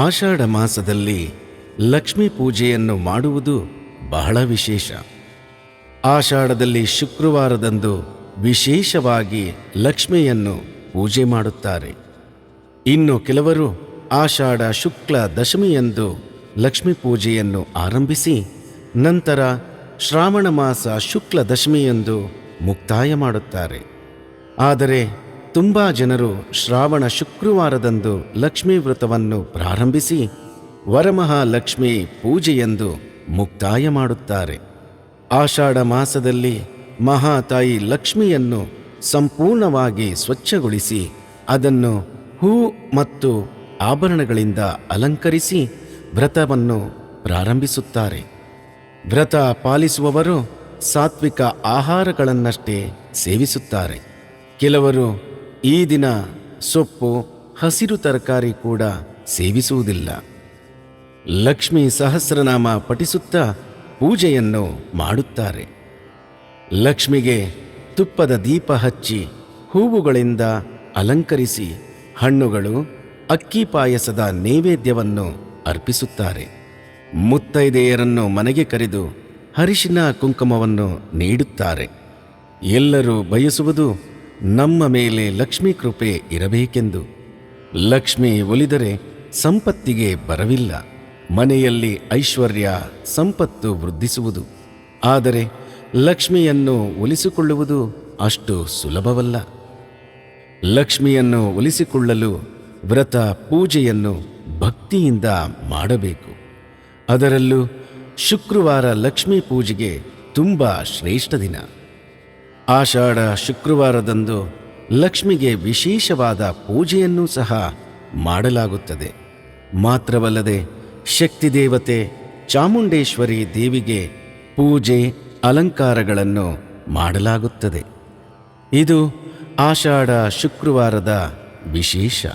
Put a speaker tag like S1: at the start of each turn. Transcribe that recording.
S1: ಆಷಾಢ ಮಾಸದಲ್ಲಿ ಲಕ್ಷ್ಮೀ ಪೂಜೆಯನ್ನು ಮಾಡುವುದು ಬಹಳ ವಿಶೇಷ. ಆಷಾಢದಲ್ಲಿ ಶುಕ್ರವಾರದಂದು ವಿಶೇಷವಾಗಿ ಲಕ್ಷ್ಮಿಯನ್ನು ಪೂಜೆ ಮಾಡುತ್ತಾರೆ. ಇನ್ನು ಕೆಲವರು ಆಷಾಢ ಶುಕ್ಲ ದಶಮಿಯಂದು ಲಕ್ಷ್ಮೀ ಪೂಜೆಯನ್ನು ಆರಂಭಿಸಿ ನಂತರ ಶ್ರಾವಣ ಮಾಸ ಶುಕ್ಲ ದಶಮಿಯಂದು ಮುಕ್ತಾಯ ಮಾಡುತ್ತಾರೆ. ಆದರೆ ತುಂಬ ಜನರು ಶ್ರಾವಣ ಶುಕ್ರವಾರದಂದು ಲಕ್ಷ್ಮೀ ವ್ರತವನ್ನು ಪ್ರಾರಂಭಿಸಿ ವರಮಹಾಲಕ್ಷ್ಮಿ ಪೂಜೆಯೆಂದು ಮುಕ್ತಾಯ ಮಾಡುತ್ತಾರೆ. ಆಷಾಢ ಮಾಸದಲ್ಲಿ ಮಹಾತಾಯಿ ಲಕ್ಷ್ಮಿಯನ್ನು ಸಂಪೂರ್ಣವಾಗಿ ಸ್ವಚ್ಛಗೊಳಿಸಿ ಅದನ್ನು ಹೂ ಮತ್ತು ಆಭರಣಗಳಿಂದ ಅಲಂಕರಿಸಿ ವ್ರತವನ್ನು ಪ್ರಾರಂಭಿಸುತ್ತಾರೆ. ವ್ರತ ಪಾಲಿಸುವವರು ಸಾತ್ವಿಕ ಆಹಾರಗಳನ್ನಷ್ಟೇ ಸೇವಿಸುತ್ತಾರೆ. ಕೆಲವರು ಈ ದಿನ ಸೊಪ್ಪು, ಹಸಿರು ತರಕಾರಿ ಕೂಡ ಸೇವಿಸುವುದಿಲ್ಲ. ಲಕ್ಷ್ಮೀ ಸಹಸ್ರನಾಮ ಪಠಿಸುತ್ತಾ ಪೂಜೆಯನ್ನು ಮಾಡುತ್ತಾರೆ. ಲಕ್ಷ್ಮಿಗೆ ತುಪ್ಪದ ದೀಪ ಹಚ್ಚಿ ಹೂವುಗಳಿಂದ ಅಲಂಕರಿಸಿ ಹಣ್ಣುಗಳು, ಅಕ್ಕಿ ಪಾಯಸದ ನೈವೇದ್ಯವನ್ನು ಅರ್ಪಿಸುತ್ತಾರೆ. ಮುತ್ತೈದೆಯರನ್ನು ಮನೆಗೆ ಕರೆದು ಹರಿಶಿನ ಕುಂಕುಮವನ್ನು ನೀಡುತ್ತಾರೆ. ಎಲ್ಲರೂ ಬಯಸುವುದು ನಮ್ಮ ಮೇಲೆ ಲಕ್ಷ್ಮೀ ಕೃಪೆ ಇರಬೇಕೆಂದು. ಲಕ್ಷ್ಮಿ ಒಲಿದರೆ ಸಂಪತ್ತಿಗೆ ಬರವಿಲ್ಲ. ಮನೆಯಲ್ಲಿ ಐಶ್ವರ್ಯ ಸಂಪತ್ತು ವೃದ್ಧಿಸುವುದು. ಆದರೆ ಲಕ್ಷ್ಮಿಯನ್ನು ಒಲಿಸಿಕೊಳ್ಳುವುದು ಅಷ್ಟು ಸುಲಭವಲ್ಲ. ಲಕ್ಷ್ಮಿಯನ್ನು ಒಲಿಸಿಕೊಳ್ಳಲು ವ್ರತ ಪೂಜೆಯನ್ನು ಭಕ್ತಿಯಿಂದ ಮಾಡಬೇಕು. ಅದರಲ್ಲೂ ಶುಕ್ರವಾರ ಲಕ್ಷ್ಮೀ ಪೂಜೆಗೆ ತುಂಬ ಶ್ರೇಷ್ಠ ದಿನ. ಆಷಾಢ ಶುಕ್ರವಾರದಂದು ಲಕ್ಷ್ಮಿಗೆ ವಿಶೇಷವಾದ ಪೂಜೆಯನ್ನು ಸಹ ಮಾಡಲಾಗುತ್ತದೆ. ಮಾತ್ರವಲ್ಲದೆ ಶಕ್ತಿ ದೇವತೆ ಚಾಮುಂಡೇಶ್ವರಿ ದೇವಿಗೆ ಪೂಜೆ, ಅಲಂಕಾರಗಳನ್ನು ಮಾಡಲಾಗುತ್ತದೆ. ಇದು ಆಷಾಢ ಶುಕ್ರವಾರದ ವಿಶೇಷ.